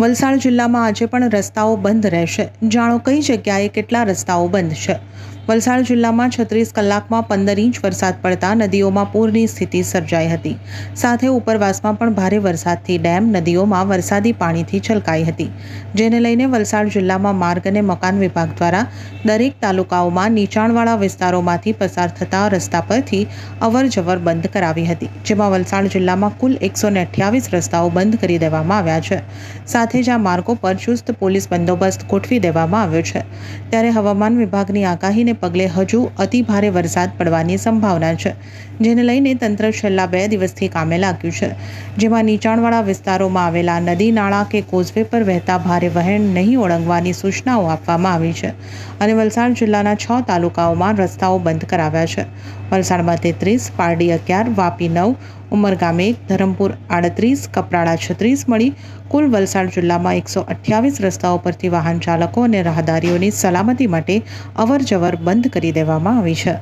વલસાડ જિલ્લામાં આજે પણ રસ્તાઓ બંધ રહેશે. જાણો કઈ જગ્યાએ કેટલા રસ્તાઓ બંધ છે? વલસાડ જિલ્લામાં છત્રીસ કલાકમાં પંદર ઇંચ વરસાદ પડતા નદીઓમાં પૂરની સ્થિતિ સર્જાઈ હતી. સાથે ઉપરવાસમાં પણ ભારે વરસાદથી ડેમ નદીઓમાં વરસાદી પાણીથી છલકાઈ હતી. જેને લઈને વલસાડ જિલ્લામાં માર્ગ અને મકાન વિભાગ દ્વારા દરેક તાલુકાઓમાં નીચાણવાળા વિસ્તારોમાંથી પસાર થતા રસ્તા પરથી અવર જવર બંધ કરાવી હતી, જેમાં વલસાડ જિલ્લામાં કુલ એકસો રસ્તાઓ બંધ કરી દેવામાં આવ્યા છે. સાથે જ આ માર્ગો પર ચુસ્ત પોલીસ બંદોબસ્ત ગોઠવી દેવામાં આવ્યો છે. ત્યારે હવામાન વિભાગની આગાહીને પગલે હજુ અતિ ભારે વરસાદ પડવાની સંભાવના છે, જેને લઈને તંત્ર છેલ્લા બે દિવસથી કામે લાગ્યું છે. જેમાં નીચાણવાળા વિસ્તારોમાં આવેલા નદી, નાળા કે કોઝવે પર વહેતા ભારે વહેણ નહીં ઓળંગવાની સૂચનાઓ આપવામાં આવી છે અને વલસાડ જિલ્લાના છ તાલુકાઓમાં રસ્તાઓ બંધ કરાવ્યા છે. વલસાડમાં તેત્રીસ, પારડી અગિયાર, વાપી નવ ઉમરગામ એક ધરમપુર આડત્રીસ, કપરાડા છત્રીસ મળી કુલ વલસાડ જિલ્લામાં એકસો અઠ્યાવીસ રસ્તાઓ પરથી વાહન ચાલકો અને રાહદારીઓની સલામતી માટે અવર જવર બંધ કરી દેવામાં આવી છે.